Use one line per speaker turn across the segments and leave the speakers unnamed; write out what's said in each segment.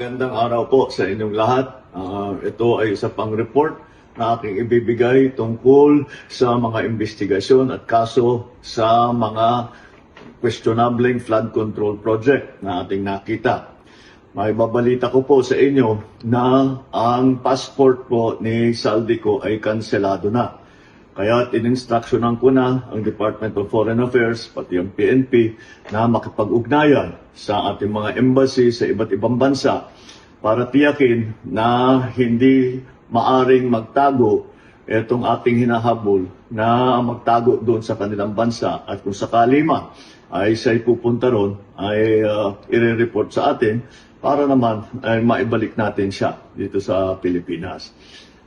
Magandang araw po sa inyong lahat. Ah, ito ay isa pang report na aking ibibigay tungkol sa mga investigasyon at kaso sa mga questionable flood control project na ating nakita. May babalita ko po sa inyo na ang passport po ni Saldico ay kanselado na. Kaya ininstructionan ko na ang Department of Foreign Affairs, pati ang PNP, na makipag-ugnayan sa ating mga embassy sa iba't ibang bansa para tiyakin na hindi maaring magtago itong ating hinahabol na magtago doon sa kanilang bansa at kung sakali ma ay siya'y pupunta ron ay uh, i-report sa atin para naman ay maibalik natin siya dito sa Pilipinas.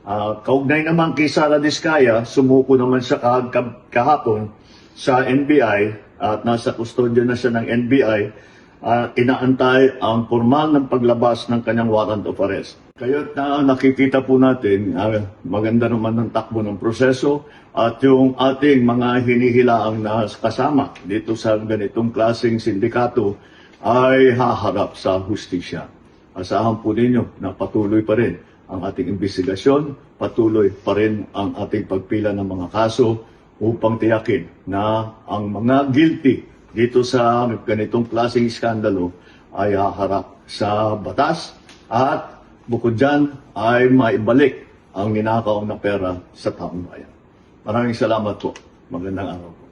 Ah, kaugnay naman kay Sara Diskaya, sumuko naman siya kah- kah- kahapon sa NBI at nasa kustodyo na siya ng NBI at inaantay ang formal ng paglabas ng kanyang warrant of arrest. Kaya na nakikita po natin, ah, maganda naman ng takbo ng proseso at yung ating mga hinihilaang na kasama dito sa ganitong klaseng sindikato ay haharap sa hustisya. Asahan po ninyo na patuloy pa rin ang ating investigasyon, patuloy pa rin ang ating pagpila ng mga kaso upang tiyakin na ang mga guilty dito sa ganitong klaseng iskandalo ay haharap sa batas at bukod dyan ay maibalik ang ninakaw na pera sa taong bayan. Maraming salamat po. Magandang araw po.